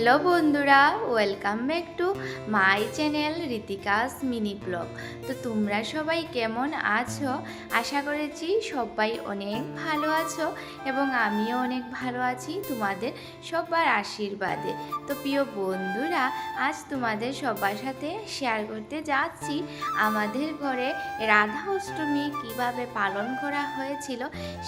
Hello বন্ধুরা welcome back to my channel Ritika's mini vlog তো তোমরা সবাই কেমন আছো? আশা করেছি সবাই অনেক ভালো আছো এবং আমিও অনেক ভালো আছি তোমাদের সবার আশীর্বাদে। তো প্রিয় বন্ধুরা, আজ তোমাদের সবার সাথে শেয়ার করতে যাচ্ছি। আমাদের ঘরে রাধা অষ্টমী কীভাবে পালন করা হয়েছিল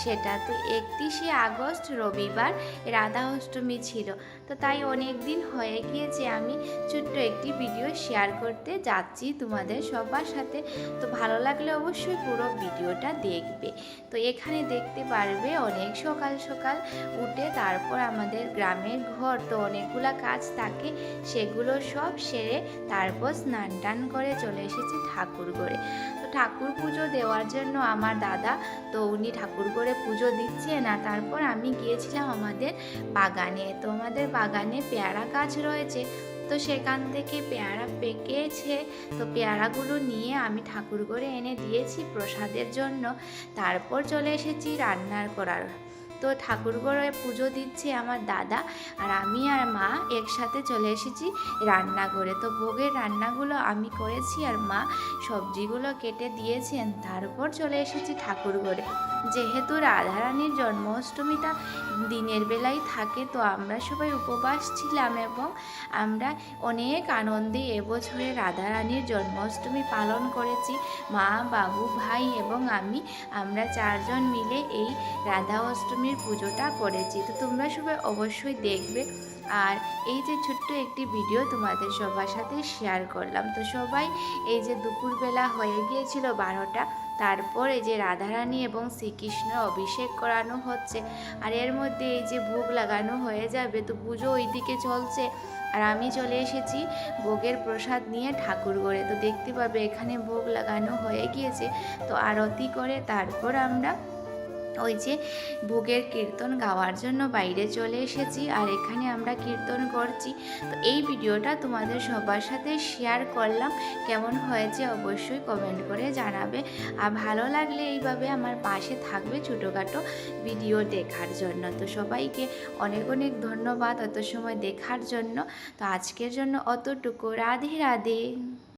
সেটা তো একত্রিশে আগস্ট রবিবার রাধা অষ্টমী ছিল। তো তাই অনেক দিন হয়ে গিয়েছে, আমি ছোট্ট একটি ভিডিও শেয়ার করতে যাচ্ছি তোমাদের সবার সাথে। তো ভালো লাগলে অবশ্যই পুরো ভিডিওটা দেখবে। তো এখানে দেখতে পারবে অনেক সকাল সকাল উঠে তারপর আমাদের গ্রামের ঘর, তো অনেকগুলা কাজ থাকে, সেগুলো সব সেরে তারপর স্নান টান করে চলে এসেছি ঠাকুর তো ঠাকুর পুজো দেওয়ার জন্য আমার দাদা তো উনি ঠাকুর করে পুজো দিচ্ছে না তারপর আমি গিয়েছিলাম আমাদের বাগানে। তো আমাদের বাগানে পেয়ারা গাছ রয়েছে, তো সেখান থেকে পেয়ারা পেকেছে। তো পেয়ারাগুলো নিয়ে আমি ঠাকুর করে এনে দিয়েছি প্রসাদের জন্য। তারপর চলে এসেছি রান্নার করার। তো ঠাকুর ঘরে পুজো দিচ্ছে আমার দাদা আর আমি আর মা একসাথে চলে এসেছি রান্না করে তো ভোগের রান্নাগুলো আমি করেছি আর মা সবজিগুলো কেটে দিয়েছেন, তারপর চলে এসেছি ঠাকুর ঘরে যেহেতু রাধারানীর জন্মাষ্টমীটা দিনের বেলায় থাকে, তো আমরা সবাই উপবাস ছিলাম এবং আমরা অনেক আনন্দে এবছরে রাধারানীর জন্মাষ্টমী পালন করেছি। মা, বাবু, ভাই এবং আমি, আমরা চারজন মিলে এই রাধা অষ্টমীর পুজোটা করেছি। তো তোমরা সবাই অবশ্যই দেখবে। আর এই যে ছোট্ট একটি ভিডিও তোমাদের সবার সাথে শেয়ার করলাম। তো সবাই এই যে দুপুরবেলা হয়ে গিয়েছিল বারোটা, তারপর এই যে রাধারানী এবং শ্রীকৃষ্ণ অভিষেক করানো হচ্ছে। আর এর মধ্যে এই যে ভোগ লাগানো হয়ে যাবে, তো পুজো ওইদিকে চলছে। আর আমি চলে এসেছি ভোগের প্রসাদ নিয়ে ঠাকুর ঘরে। তো দেখতে পাবে এখানে ভোগ লাগানো হয়ে গিয়েছে। তো আরতি করে তারপর আমরা ওই যে ভোগের কীর্তন গাওয়ার জন্য বাইরে চলে এসেছি আর এখানে আমরা কীর্তন করছি। তো এই ভিডিওটা তোমাদের সবার সাথে শেয়ার করলাম। কেমন হয়েছে অবশ্যই কমেন্ট করে জানাবে। আর ভালো লাগলে এইভাবে আমার পাশে থাকবে ছোটোখাটো ভিডিও দেখার জন্য। তো সবাইকে অনেক অনেক ধন্যবাদ অত সময় দেখার জন্য। তো আজকের জন্য অতটুকু। রাধে রাধে।